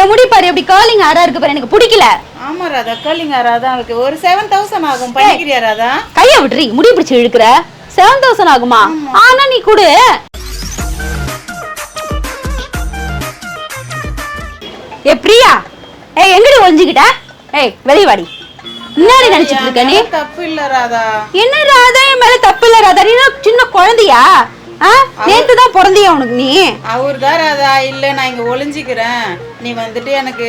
என் முடி பாரு எப்படி கேர்லிங் ஹேரா இருக்கு பாரு எனக்கு பிடிக்கல. ஆமா ராதா கேர்லிங் ராதா அதுக்கு ஒரு செவன் தௌசண்ட் ஆகும் பண்ணிக்கிறியா ராதா? கைய விட்டுறி முடி பிடிச்சு இழுக்கிற. செவன் தௌசண்ட் ஆகுமா? ஆனா நீ கொடு. ஏ பிரியா? ஏய் எங்கடி ஒளிஞ்சுக்கிட்ட? ஏய் வெளிய வாடி. என்னடி நினைச்சிட்டு இருக்க நீ? தப்பு இல்ல ராதா. என்ன ராதா என் மேல தப்பு இல்ல ராதா? நீ சின்ன குழந்தையா? நேத்து தான் பிறந்தியா உனக்கு நீ? அவர் தான் ராதா இல்ல நான் இங்க ஒளிஞ்சிக்கிறேன். நீ வந்துட்டு எனக்கு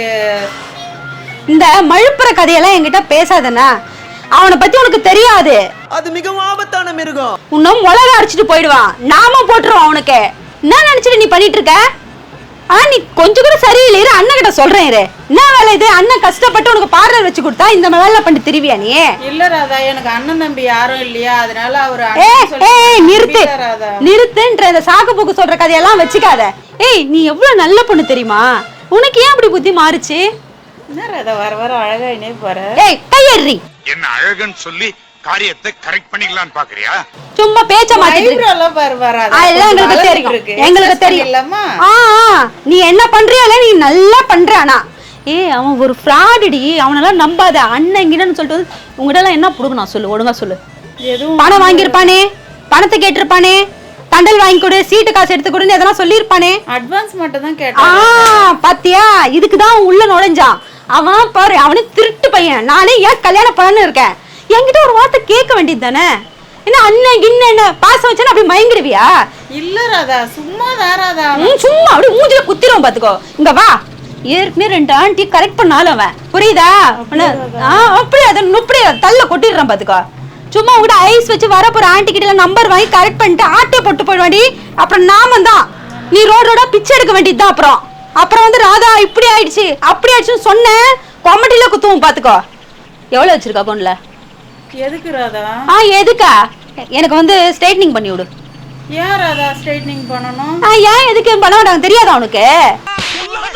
இந்த மழுப்புற கதையெல்லாம் என்கிட்ட பேசாதண்ணா. அவனை பத்தி உனக்கு தெரியாது. அது மிகவும் ஆபத்தான மிருகம். இன்னும் மிளகா அரைச்சிட்டு போயிடுவான். நாம போட்டுருவான் அவனுக்கு. என்ன நினைச்சிட்டு நீ பண்ணிட்டு இருக்க? ஆ நீ கொஞ்சம் கூட சரியில்லை அண்ணன் கிட்ட சொல்றேன் இரு. என்ன வேலை இது? அண்ணன் கஷ்டப்பட்டு உனக்கு பார்லர் வச்சு கொடுத்தா இந்த வேலை பண்ணிட்டு திரிவியா நீ? இல்ல ராதா எனக்கு அண்ணன் தம்பி யாரும் இல்லையா? அதனால அவர் ஏய் நிறுத்து. நிறுத்துன்ற இந்த சாக்கு போக்கு சொல்ற கதையெல்லாம் வச்சுக்காத. ஏய் நீ எவ்வளவு நல்ல பொண்ணு தெரியுமா? உனக்கு ஏன் அப்படி புத்தி மாறுச்சு? என்ன ராதா வர வர அழகா இனே போற. ஏய் கையேறி என்ன அழகுன்னு சொல்லி காரியத்தை கரெக்ட் பண்ணிக்கலாம்னு பாக்குறியா? சும்மா பேச்ச அதெல்லாம் எங்களுக்கு தெரியும். எங்களுக்கு தெரியும். நீ என்ன பண்றியால நீ நல்லா பண்ற ஆனா ஏய் அவன் ஒரு ஃப்ராடுடி அவனெல்லாம் நம்பாத. அண்ணன் இங்கன்னு சொல்லிட்டு வந்து உங்ககிட்ட எல்லாம் என்ன புடுங்க சொல்லு ஒழுங்கா சொல்லு. எதுவும் பணம் வாங்கியிருப்பானே? பணத்தை கேட்டிருப்பானே? தண்டல் வாங்கி கொடு சீட்டு காசு எடுத்து கொடுன்னு எதனா சொல்லியிருப்பானே? அட்வான்ஸ் மட்டும் தான் கேட்டேன். பாத்தியா? இதுக்கு தான் உள்ள நுழைஞ்சான் அவன் பாரு அவனே திருட்டு பையன். நானே ஏன் கல்யாணம் பண்ணு இருக்கேன்? என்கிட்ட ஒரு வார்த்தை கேட்க வேண்டியது தானே? என்ன அண்ணன் கிண்ண என்ன பாசம் வச்சா அப்படி மயங்கிடுவியா? இல்ல ராதா சும்மா தான் ராதா. ம், சும்மா அப்படியே மூஞ்சில குத்திரும் பாத்துக்கோ. இங்க வா. ஏற்கனவே ரெண்டு ஆண்டி கரெக்ட் பண்ணாலும் அவன். புரியுதா? ஆ அப்படியே? அதை நுப்படியே தள்ள கொட்டிடுறான் பாத்துக்கோ. சும்மா உங்ககிட்ட ஐஸ் வச்சு வர போற ஆண்டி கிட்ட நம்பர் வாங்கி கரெக்ட் பண்ணிட்டு ஆட்டே போட்டு போயிடுவாடி அப்புறம் நாம தான் நீ ரோட் ரோடா பிச்சை எடுக்க வேண்டியதுதான் அப்புறம். அப்புறம் வந்து ராதா இப்படி ஆயிடுச்சு அப்படி ஆயிடுச்சுன்னு சொன்னேன். கொமட்டில குத்துவோம் பாத்துக்கோ. எவ்வளவு வச்சிருக்கா அக்கௌண்ட்ல எதுக்கு ராதா? ஆ எதுக்கா? எனக்கு வந்து ஸ்ட்ரைட்னிங் பண்ணி விடு. ஏன் ராதா ஸ்ட்ரைட்னிங் பண்ணணும்? ஆ ஏன் எதுக்கு பண்ண மாட்டாங்க தெரியாதா உனக்கு?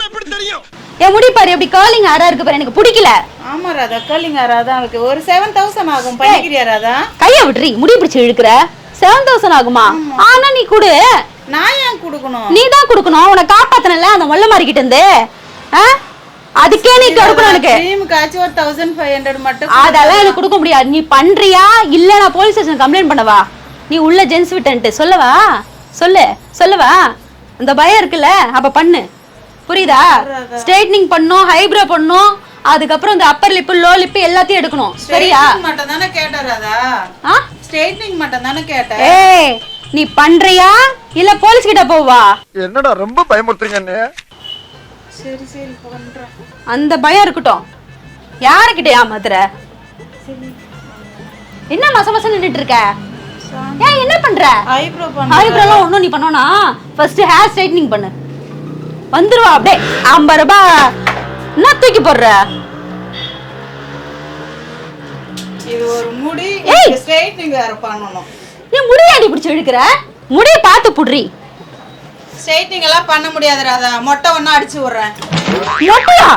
எப்படி தெரியும்? என் முடி பாரு எப்படி கேர்லிங் ஹேரா இருக்கு பாரு எனக்கு பிடிக்கல. ஆமா ராதா கேர்லிங் ராதா அதுக்கு ஒரு செவன் தௌசண்ட் ஆகும் பண்ணிக்கிறியா ராதா? கைய விட்டுறி முடி பிடிச்சு இழுக்கிற. செவன் தௌசண்ட் ஆகுமா? ஆனா நீ கொடு. நான் ஏன் கொடுக்கணும்? நீ தான் கொடுக்கணும். உன்னை காப்பாத்தனல அந்த மொல்ல மாறிக்கிட்டு இருந்து. ஆ? அதுக்கே நீ கொடுக்கணும் எனக்கு க்ரீமுக்காச்சும் ஒரு தௌசண்ட் ஃபைவ் ஹண்ட்ரட் மட்டும் அதெல்லாம் எனக்கு கொடுக்க முடியாது. நீ பண்றியா? இல்ல நான் போலீஸ் ஸ்டேஷன் கம்ப்ளைண்ட் பண்ணவா நீ உள்ள ஜென்ஸ் விட்டன்ட்டு. சொல்லவா சொல்லு. சொல்லவா அந்த பயம் இருக்குல்ல? அப்ப பண்ணு. புரியுதா? ஸ்ட்ரைட்னிங் பண்ணும் ஹைப்ரோ பண்ணும். அதுக்கப்புறம் இந்த அப்பர் லிப்பு லோ லிப்பு எல்லாத்தையும் எடுக்கணும். சரியா? மட்டும் தானே ஆ? ஸ்ட்ரைட்னிங் மட்டும் தானே கேட்டேன் ஏய் நீ பண்றியா? இல்ல போலீஸ் கிட்ட போவா? என்னடா ரொம்ப பயமுறுத்துறீங்க சரி சரி பண்றேன் அந்த பயம் இருக்கட்டும். யாருக்கிட்ட ஏமாத்துற என்ன மச மச நின்னுட்டு இருக்க ஏன் என்ன பண்ற? ஐப்ரோ பண்ண. ஐப்ரோலாம் ஒண்ணும் நீ பண்ணோனா? ஃபர்ஸ்ட் ஹேர் ஸ்ட்ரைட்னிங் பண்ணு. வந்துருவா அப்படியே. ஐம்பது ரூபாய். என்ன தூக்கி போடுற? இது ஒரு முடி. ஸ்ட்ரைட்னிங் வேற பண்ணணும். நீ முடியாடி பிடிச்சு இழுக்கிற? முடிய பார்த்து புடுறி. ஸ்ட்ரைட்னிங் எல்லாம் பண்ண முடியாது ராதா. மொட்டை ஒண்ணா அடிச்சு விடுறேன். மொட்டையா?